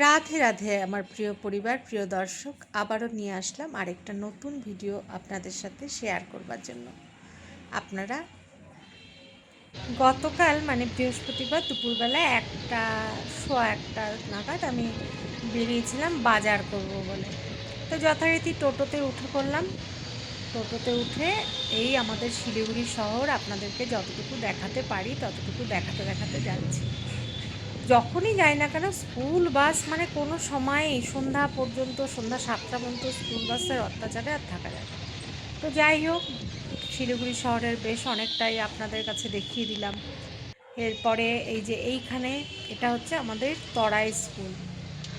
রাধে রাধে আমার প্রিয় পরিবার, প্রিয় দর্শক, আবারও নিয়ে আসলাম আরেকটা নতুন ভিডিও আপনাদের সাথে শেয়ার করবার জন্য। আপনারা গতকাল মানে বৃহস্পতিবার দুপুরবেলা একটা, সোয়া একটা নাগাদ আমি বেরিয়েছিলাম বাজার করব বলে। তো যথারীতি টোটোতে উঠে পড়লাম। টোটোতে উঠে এই আমাদের শিলিগুড়ি শহর আপনাদেরকে যতটুকু দেখাতে পারি, ততটুকু দেখাতে দেখাতে যাচ্ছি। যখনই যাই না কেন স্কুল বাস মানে কোনো সময় সন্ধ্যা পর্যন্ত, সন্ধ্যা সাতটা পর্যন্ত স্কুল বাসের অত্যাচারে আর থাকা যায়। তো যাই হোক, শিলিগুড়ি শহরের বেশ অনেকটাই আপনাদের কাছে দেখিয়ে দিলাম। এরপরে এই যে এইখানে, এটা হচ্ছে আমাদের তরাই স্কুল।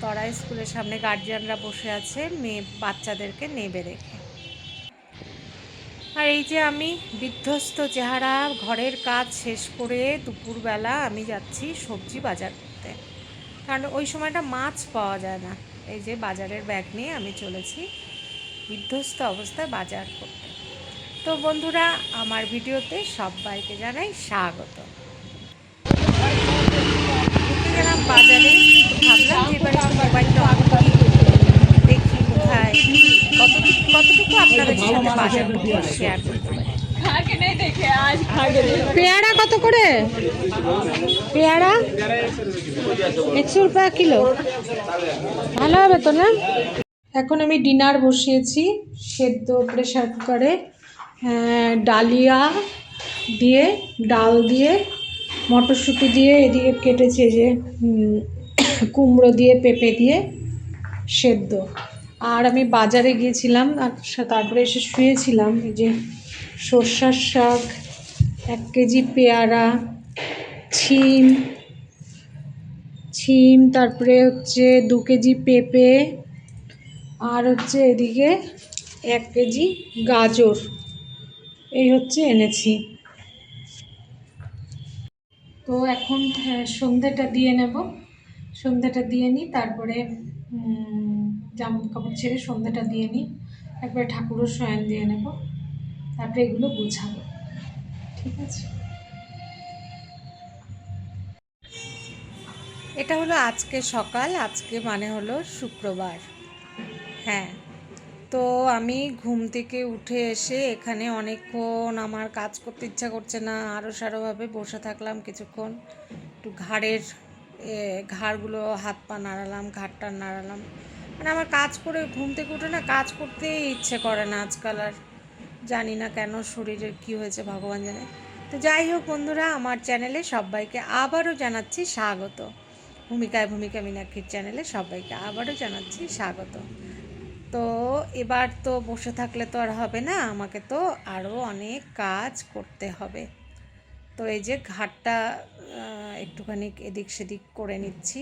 তরাই স্কুলের সামনে গার্জিয়ানরা বসে আছে, মেয়ে বাচ্চাদেরকে নেবে রেখে। আর এই যে আমি বিধ্বস্ত চেহারা, ঘরের কাজ শেষ করে দুপুরবেলা আমি যাচ্ছি সবজি বাজার করতে। কারণ ওই সময়টা মাছ পাওয়া যায় না। এই যে বাজারের ব্যাগ নিয়ে আমি চলেছি বিধ্বস্ত অবস্থায় বাজার করতে। তো বন্ধুরা, আমার ভিডিওতে সবাইকে জানাই স্বাগত। বাজারে দেখি কোথায় কতটুকু কতটুকু আপনাদের সাথে বাজার শেয়ার করতে পারি পেয়ারা কত করে? পেয়ারা? একশো রুপয়া কিলো। ভালো হবে তো না? এখন আমি ডিনার বসিয়েছি সেদ্ধ প্রেশার কুকারে আহ, ডালিয়া দিয়ে ডাল দিয়ে মটরশুঁটি দিয়ে এদিকে কেটেছে যে কুমড়ো দিয়ে পেঁপে দিয়ে সেদ্ধ। আর আমি বাজারে গিয়েছিলাম তারপরে এসে শুয়েছিলাম এই যে সর্ষার শাক এক কেজি পেয়ারা ছিম ছিম তারপরে হচ্ছে দু কেজি পেঁপে আর হচ্ছে এদিকে এক কেজি গাজর এই হচ্ছে এনেছি। তো এখন হ্যাঁ, সন্ধেটা দিয়ে নেব সন্ধেটা দিয়ে নিই তারপরে জামা কাপড় ছেড়ে সন্ধেটা দিয়ে নিই। একবারে ঠাকুরের শয়ন দিয়ে নেব। তারপরে এগুলো গুছাবো। ঠিক আছে? এটা হলো আজকে সকাল, আজকে মানে হলো শুক্রবার। হ্যাঁ তো আমি ঘুম থেকে উঠে এসে এখানে অনেকক্ষণ আমার কাজ করতে ইচ্ছা করছে না আরও সারোভাবে বসে থাকলাম কিছুক্ষণ। একটু ঘাড়ের ঘাড়গুলো হাত পা নাড়ালাম, ঘাড়টা নাড়ালাম। মানে আমার কাজ করে, ঘুম থেকে উঠে না কাজ করতেই ইচ্ছে করে না আজকাল আর জানি না কেন শরীরের কি হয়েছে ভগবান জানে। তো যাই হোক বন্ধুরা, আমার চ্যানেলে সবাইকে আবারও জানাচ্ছি স্বাগত। ভূমিকায় ভূমিকা মীনাক্ষীর চ্যানেলে সবাইকে আবারও জানাচ্ছি স্বাগত। তো এবার তো বসে থাকলে তো আর হবে না, আমাকে তো আরও অনেক কাজ করতে হবে। তো এই যে ঘাটটা একটুখানি এদিক সেদিক করে নিচ্ছি।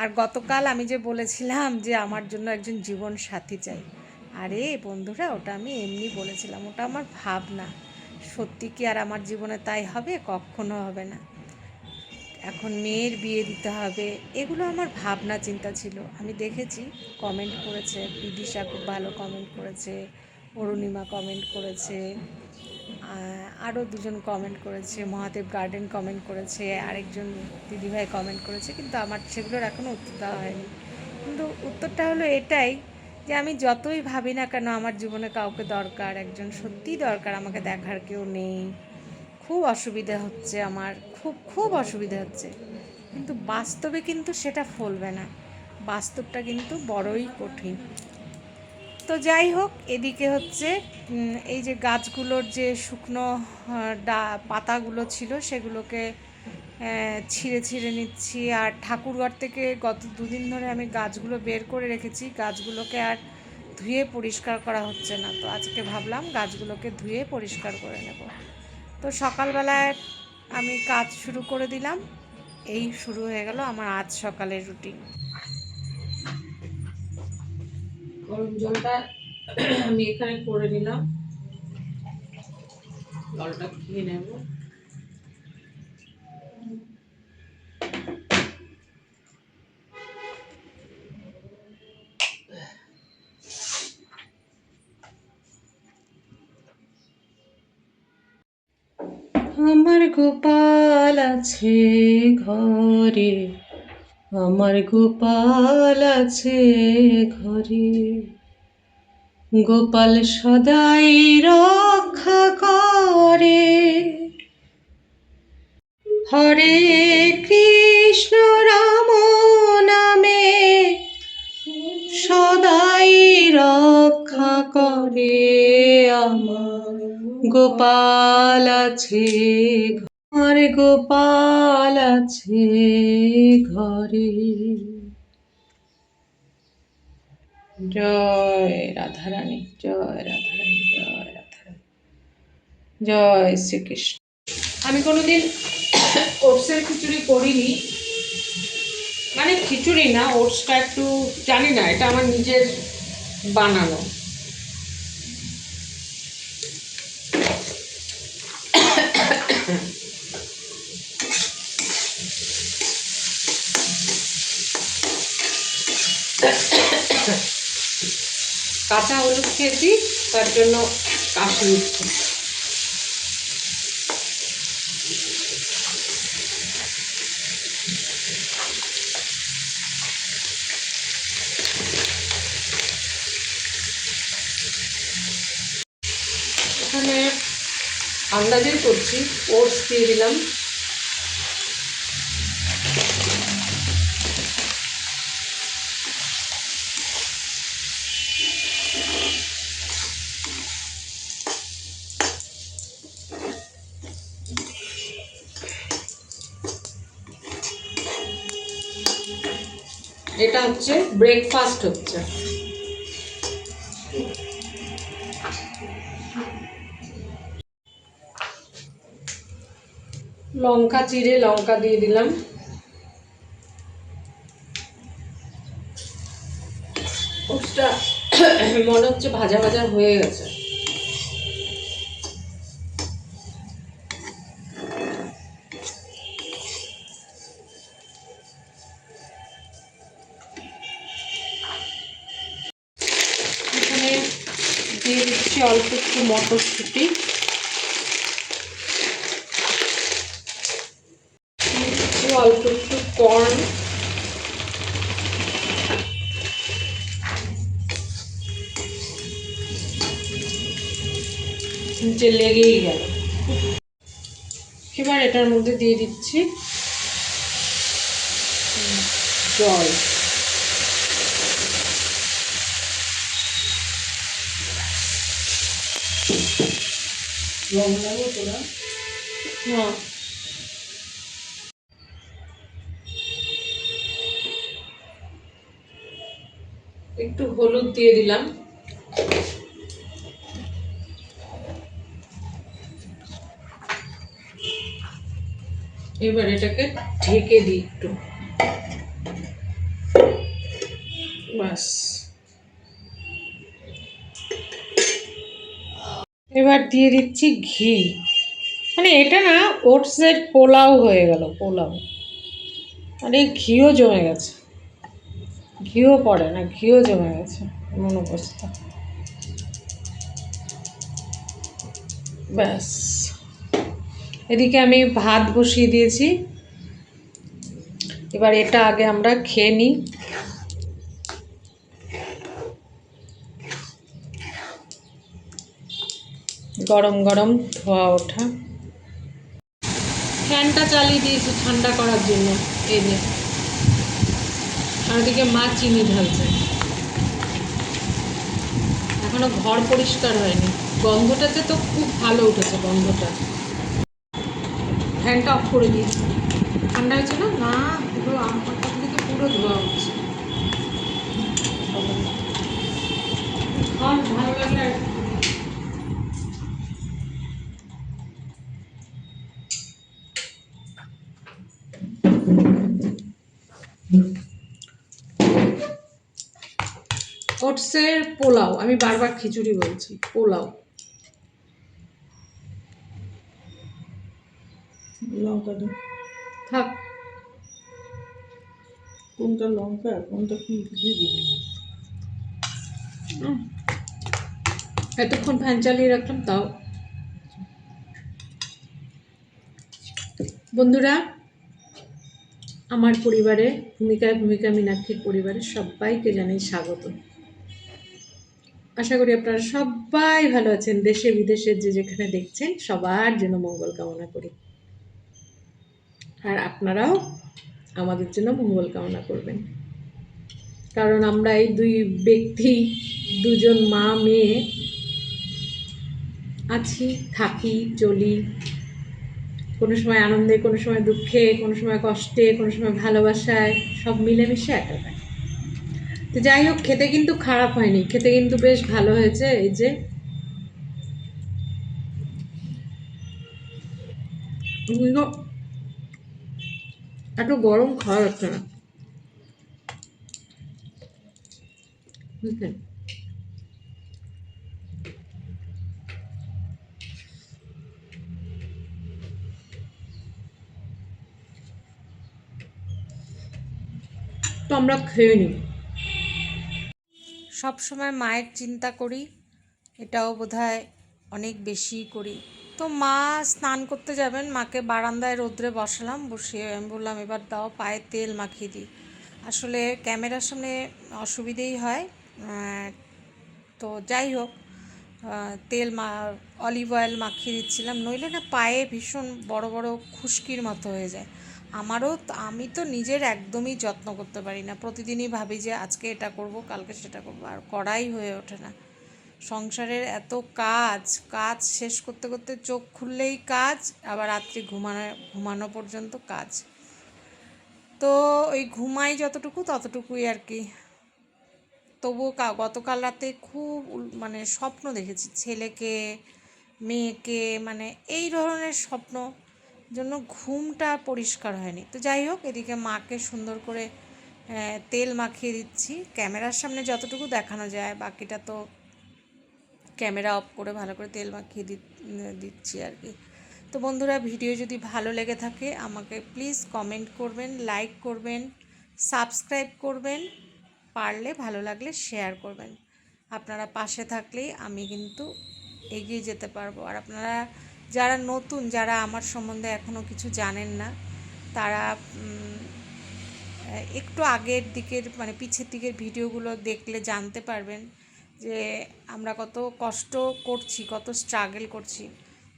আর গতকাল আমি যে বলেছিলাম যে আমার জন্য একজন জীবন সাথী চাই, আরে বন্ধুরা, ওটা আমি এমনি বলেছিলাম, ওটা আমার ভাবনা। সত্যি কি আর আমার জীবনে তাই হবে? কখনো হবে না। এখন মেয়ের বিয়ে দিতে হবে, এগুলো আমার ভাবনা, চিন্তা ছিল। আমি দেখেছি কমেন্ট করেছে, বিদিশা খুব ভালো কমেন্ট করেছে, অরুণিমা কমেন্ট করেছে। আরও দুজন কমেন্ট করেছে, মহাদেব গার্ডেন কমেন্ট করেছে, আরেকজন দিদিভাই কমেন্ট করেছে, কিন্তু আমার সেগুলোর এখনও উত্তর দেওয়া হয়নি। কিন্তু উত্তরটা হলো এটাই যে আমি যতই ভাবি না কেন আমার জীবনে কাউকে দরকার, একজন সত্যিই দরকার আমাকে দেখার কেউ নেই। খুব অসুবিধা হচ্ছে আমার, খুব খুব অসুবিধে হচ্ছে। কিন্তু বাস্তবে কিন্তু সেটা ফলবে না। বাস্তবটা কিন্তু বড়ই কঠিন। তো যাই হোক, এদিকে হচ্ছে এই যে গাছগুলোর যে শুকনো ডা, পাতাগুলো ছিল, সেগুলোকে ছিঁড়ে ছিঁড়ে নিচ্ছি। আর ঠাকুরঘর থেকে গত দুদিন ধরে আমি গাছগুলো বের করে রেখেছি। গাছগুলোকে আর ধুয়ে পরিষ্কার করা হচ্ছে না। তো আজকে ভাবলাম গাছগুলোকে ধুয়ে পরিষ্কার করে নেব। তো সকালবেলায় আমি কাজ শুরু করে দিলাম। এই শুরু হয়ে গেল আমার আজ সকালের রুটিন। গরম জলটা আমি এখানে করে নিলাম। জলটা খেয়ে নেব। আমার গোপাল আছে ঘরে। আমার গোপাল আছে ঘরে। গোপাল সদাই রক্ষা করে। হরে কৃষ্ণ রাম নামে সদাই রক্ষা করে। আমার গোপাল আছে আমার গোপাল আছে ঘরে। জয় রাধারানী জয় রাধারানী জয় রাধারানী। জয় শ্রীকৃষ্ণ। আমি কোনোদিন ওটসের খিচুড়ি করিনি। মানে খিচুড়ি না, ওটসটা একটু জানি না, এটা আমার নিজের বানানো। কাঁচা হলুদ খেয়েছি তার জন্য কাশি উঠছে এখানে আন্দাজেই করছি ওটস দিয়ে দিলাম। এটা হচ্ছে ব্রেকফাস্ট হচ্ছে। লঙ্কা চিড়ে লঙ্কা দিয়ে দিলাম। ওটা মনে হচ্ছে ভাজা ভাজা হয়ে গেছে। মটরশুঁটি। অল্প একটু কর্ন নিচে লেগেই গেল। এবার এটার মধ্যে দিয়ে দিচ্ছি জল। হ্যাঁ একটু হলুদ দিয়ে দিলাম। এবার এটাকে ঢেকে দিই একটু। বাস। এবার দিয়ে দিচ্ছি ঘি। মানে এটা না ওটসের পোলাও হয়ে গেল, পোলাও। আর এই ঘিও জমে গেছে। ঘিও পড়ে না, ঘিও জমে গেছে এমন অবস্থা। ব্যাস। এদিকে আমি ভাত বসিয়ে দিয়েছি। এবার এটা আগে আমরা খেয়ে নিই। গরম গরম ধোয়া ওঠা। ফ্যানটা চালিয়ে দিয়েছি ঠান্ডা করার জন্য, এই যে। আর ওদিকে মা চিনি ঢালছে। এখনও ঘর পরিষ্কার হয়নি। গন্ধটাতে তো খুব ভালো উঠেছে গন্ধটা। ফ্যানটা অফ করে দিয়েছি। ঠান্ডা হয়েছে না? না, পুরো আমার দিকে পুরো ধোয়া হচ্ছে খান ভালো লাগলে আর ওটসের পোলাও আমি বারবার খিচুড়ি বলছি পোলাও। লঙ্কা দিন থাক। কোনটা লঙ্কা কোনটা কি। এতক্ষণ ফ্যান চালিয়ে রাখলাম তাও। বন্ধুরা আমার পরিবারে, ভূমিকায় ভূমিকা, মীনাক্ষীর পরিবারের সবাইকে জানাই স্বাগত। আশা করি আপনারা সবাই ভালো আছেন, দেশে বিদেশে যে যেখানে দেখছেন, সবার জন্য মঙ্গল কামনা করি। আর আপনারাও আমাদের জন্য মঙ্গল কামনা করবেন। কারণ আমরা এই দুই ব্যক্তি, দুজন মা মেয়ে আছি, থাকি, চলি কোনো সময় আনন্দে, কোনো সময় দুঃখে, কোনো সময় কষ্টে, কোনো সময় ভালোবাসায়, সব মিলেমিশে একাকার তো যাই হোক, খেতে কিন্তু খারাপ হয়নি। খেতে কিন্তু বেশ ভালো হয়েছে এই যে। এত গরম খাওয়া যাচ্ছে না বুঝলেন? তো আমরা খেয়ে নিই। সব সময় মায়ের চিন্তা করি, এটাও বোধহয় অনেক বেশি করি। তো মা স্নান করতে যাবেন, মাকে বারান্দায় রোদ্রে বসালাম বসিয়ে আমি বললাম, এবার দাও পায়ে তেল মাখিয়ে দিই। আসলে ক্যামেরার সামনে অসুবিধেই হয় তো যাই হোক তেল মা, অলিভ অয়েল মাখিয়ে দিচ্ছিলাম, নইলে না পায়ে ভীষণ বড় বড় খুশকির মতো হয়ে যায়। আমারও আমি তো নিজের একদমই যত্ন করতে পারি না। প্রতিদিনই ভাবি যে আজকে এটা করব, কালকে সেটা করব, আর করাই হয়ে ওঠে না। সংসারের এত কাজ কাজ শেষ করতে করতে চোখ খুললেই কাজ, আবার রাত্রি ঘুমানো ঘুমানো পর্যন্ত কাজ। তো ওই ঘুমাই যতটুকু ততটুকুই আর কি। তবুও গতকাল রাতে খুব মানে স্বপ্ন দেখেছি, ছেলেকে, মেয়েকে মানে এই ধরনের স্বপ্ন জন্য ঘুমটা পরিষ্কার হয়নি। তো যাই হোক, এদিকে মাকে সুন্দর করে তেল মাখিয়ে দিচ্ছি। ক্যামেরার সামনে যতটুকু দেখানো যায়, বাকিটা তো ক্যামেরা অফ করে ভালো করে তেল মাখিয়ে দিচ্ছি আর কি। তো বন্ধুরা, ভিডিও যদি ভালো লেগে থাকে, আমাকে প্লিজ কমেন্ট করবেন লাইক করবেন সাবস্ক্রাইব করবেন, পারলে ভালো লাগলে শেয়ার করবেন। আপনারা পাশে থাকলেই আমি কিন্তু এগিয়ে যেতে পারব। আর আপনারা যারা নতুন, যারা আমার সম্বন্ধে এখনও কিছু জানেন না, তারা একটু আগের দিকের মানে পিছের দিকের ভিডিওগুলো দেখলে জানতে পারবেন যে আমরা কত কষ্ট করছি, কত স্ট্রাগল করছি।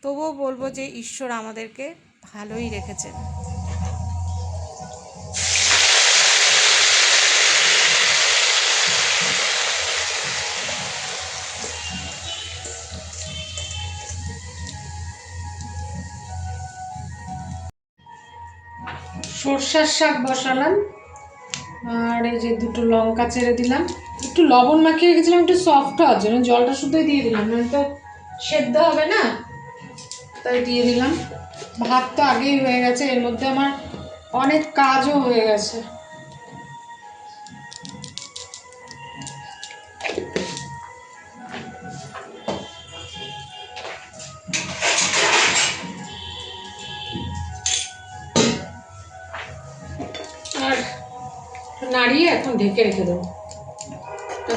তবুও বলব যে ঈশ্বর আমাদেরকে ভালোই রেখেছেন। সর্ষার শাক বসালাম। আর এই যে দুটো লঙ্কা ছেড়ে দিলাম। একটু লবণ মাখিয়ে রেখেছিলাম, একটু সফট হওয়ার জন্য। জলটা শুধুই দিয়ে দিলাম নয় তো সেদ্ধ হবে না। তাই দিয়ে দিলাম। ভাত তো আগেই হয়ে গেছে, এর মধ্যে আমার অনেক কাজও হয়ে গেছে। ঢেকে রেখে দেবো।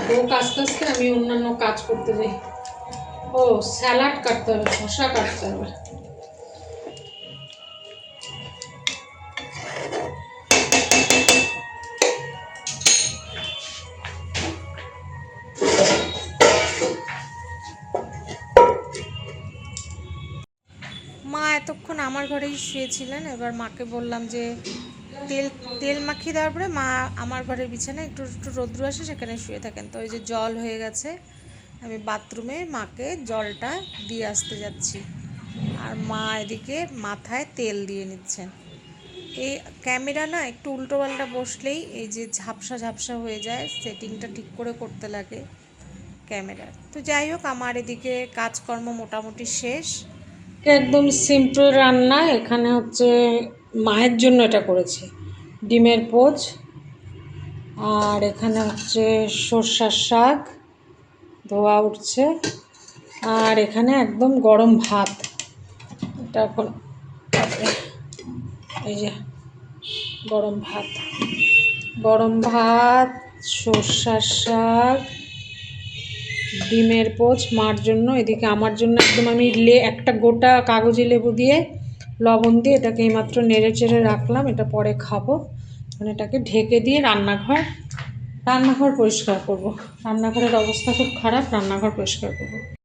হোক, আস্তে আস্তে আমি অন্যান্য কাজ করতে যাই। ও, স্যালাড কাটতে হবে শশা কাটতে হবে। মা এতক্ষণ আমার ঘরেই শুয়েছিলেন, এবার মাকে বললাম যে তেল তেল মাখিয়ে দেওয়ার পরে মা আমার ঘরের বিছানায় একটু একটু রৌদ্র আসে, সেখানে শুয়ে থাকেন। তো ওই যে জল হয়ে গেছে, আমি বাথরুমে মাকে জলটা দিয়ে আসতে যাচ্ছি। আর মা এদিকে মাথায় তেল দিয়ে নিচ্ছেন। এই ক্যামেরা না একটু উল্টো পাল্টা বসলেই এই যে ঝাপসা ঝাপসা হয়ে যায়, সেটিংটা ঠিক করে করতে লাগে ক্যামেরার। তো যাই হোক, আমার এদিকে কাজকর্ম মোটামুটি শেষ। একদম সিম্পল রান্না, এখানে হচ্ছে মায়ের জন্য এটা করেছি। ডিমের পোচ, আর এখানে হচ্ছে সর্ষার শাক, ধোয়া উঠছে। আর এখানে একদম গরম ভাত। এটা এখন এই যে গরম ভাত। গরম ভাত, সর্ষার শাক, ডিমের পোচ, মার জন্য। এদিকে আমার জন্য একদম আমি লে একটা গোটা কাগজি লেবু দিয়ে লবণ দিয়ে এটাকে এইমাত্র নেড়ে চেড়ে রাখলাম, এটা পরে খাব। মানে এটাকে ঢেকে দিয়ে রান্নাঘর রান্নাঘর পরিষ্কার করব। রান্নাঘরের অবস্থা খুব খারাপ, রান্নাঘর পরিষ্কার করব।